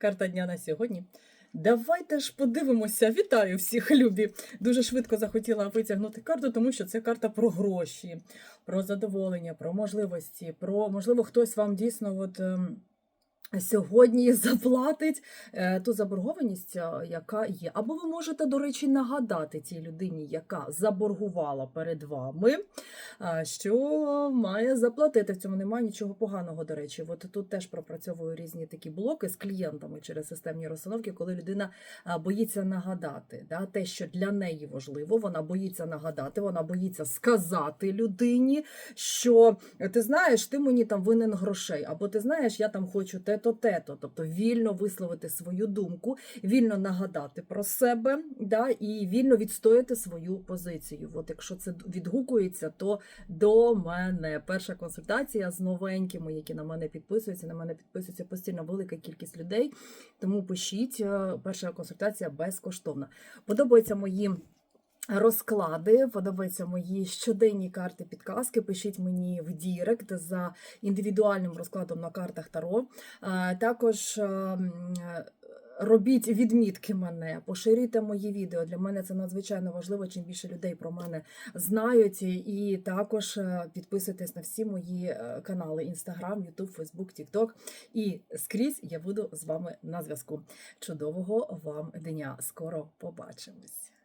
Карта дня на сьогодні. Давайте ж подивимося. Вітаю всіх, любі. Дуже швидко захотіла витягнути карту, тому що це карта про гроші, про задоволення, про можливості, про можливо, хтось вам дійсно от. Сьогодні заплатить е, ту заборгованість, е, яка є. Або ви можете, до речі, нагадати тій людині, яка заборгувала перед вами, е, що має заплатити. В цьому немає нічого поганого, до речі. От тут теж пропрацьовую різні такі блоки з клієнтами через системні розстановки, коли людина боїться нагадати да, те, що для неї важливо, вона боїться нагадати, вона боїться сказати людині, що ти знаєш, ти мені там винен грошей, або ти знаєш, я там хочу те-то, те-то. Тобто вільно висловити свою думку, вільно нагадати про себе, да, і вільно відстояти свою позицію. От якщо це відгукується, то до мене перша консультація з новенькими, які на мене підписуються. На мене підписується постійно велика кількість людей. Тому пишіть, е, перша консультація безкоштовна. Подобаються мої. Розклади, подобаються мої щоденні карти підказки. Пишіть мені в Дірект за індивідуальним розкладом на картах Таро. Е, Також е, е, робіть відмітки мене, поширюйте мої відео. Для мене це надзвичайно важливо. Чим більше людей про мене знають. І також підписуйтесь на всі мої канали: Інстаграм, Ютуб, Фейсбук, Тікток. І скрізь я буду з вами на зв'язку. Чудового вам дня! Скоро побачимось!